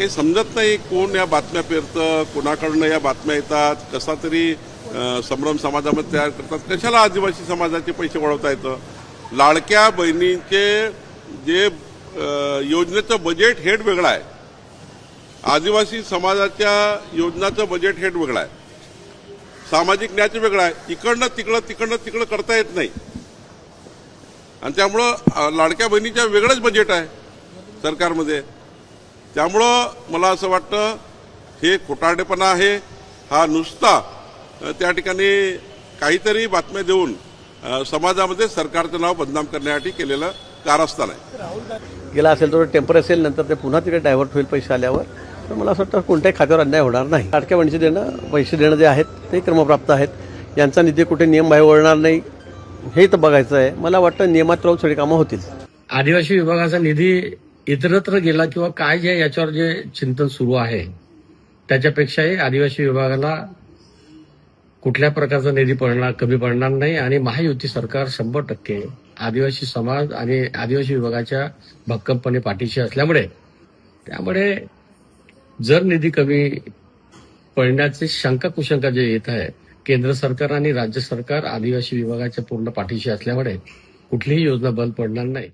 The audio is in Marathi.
हे समजत नाही कोण या बातम्या पेरतं कोणाकडनं या बातम्या येतात कसा तरी संभ्रम समाजामध्ये तयार करतात कशाला आदिवासी समाजाचे पैसे वळवता येतं? लाडक्या बहिणींचे जे योजनेचं बजेट हेड वेगळं आहे. आदिवासी समाजाच्या योजनाचं बजेट हेड वेगळं आहे. सामाजिक न्यायाचं वेगळं आहे. इकडनं तिकडं तिकडनं तिकडं करता येत नाही. आणि त्यामुळं लाडक्या बहिणीच्या वेगळंच बजेट आहे सरकारमध्ये. त्यामुळं मला असं वाटतं हे खोटारडेपणा आहे. हा नुसता त्या ठिकाणी काहीतरी बातम्या देऊन समाजामध्ये सरकारचं नाव बदनाम करण्यासाठी केलेलं कारस्थान आहे. गेला असेल तर टेम्पर असेल नंतर ते पुन्हा तिकडे डायव्हर्ट होईल पैसे आल्यावर तर मला असं वाटतं कोणत्याही खात्यावर अन्याय होणार नाही. लाडक्या बहिणीचे देणं पैसे देणं जे आहेत ते क्रमप्राप्त आहेत. यांचा निधी कुठे नियम बाहेर वळणार नाही हे तर बघायचं आहे. मला वाटतं नियमात राहून सगळी कामं होतील. आदिवासी विभागाचा निधी इतरत्र गेला किंवा काय जे याच्यावर जे चिंतन सुरू आहे त्याच्यापेक्षाही आदिवासी विभागाला कुठल्या प्रकारचा निधी पडणार कमी पडणार नाही आणि महायुती सरकार शंभर टक्के आदिवासी समाज आणि आदिवासी विभागाच्या भक्कमपणे पाठीशी असल्यामुळे त्यामुळे जर निधी कमी पडण्याची शंका कुशंका जे येत आहे केंद्र सरकार आणि राज्य सरकार आदिवासी विभागाच्या पूर्ण पाठीशी असल्यामुळे कुठलीही योजना बंद पडणार नाही.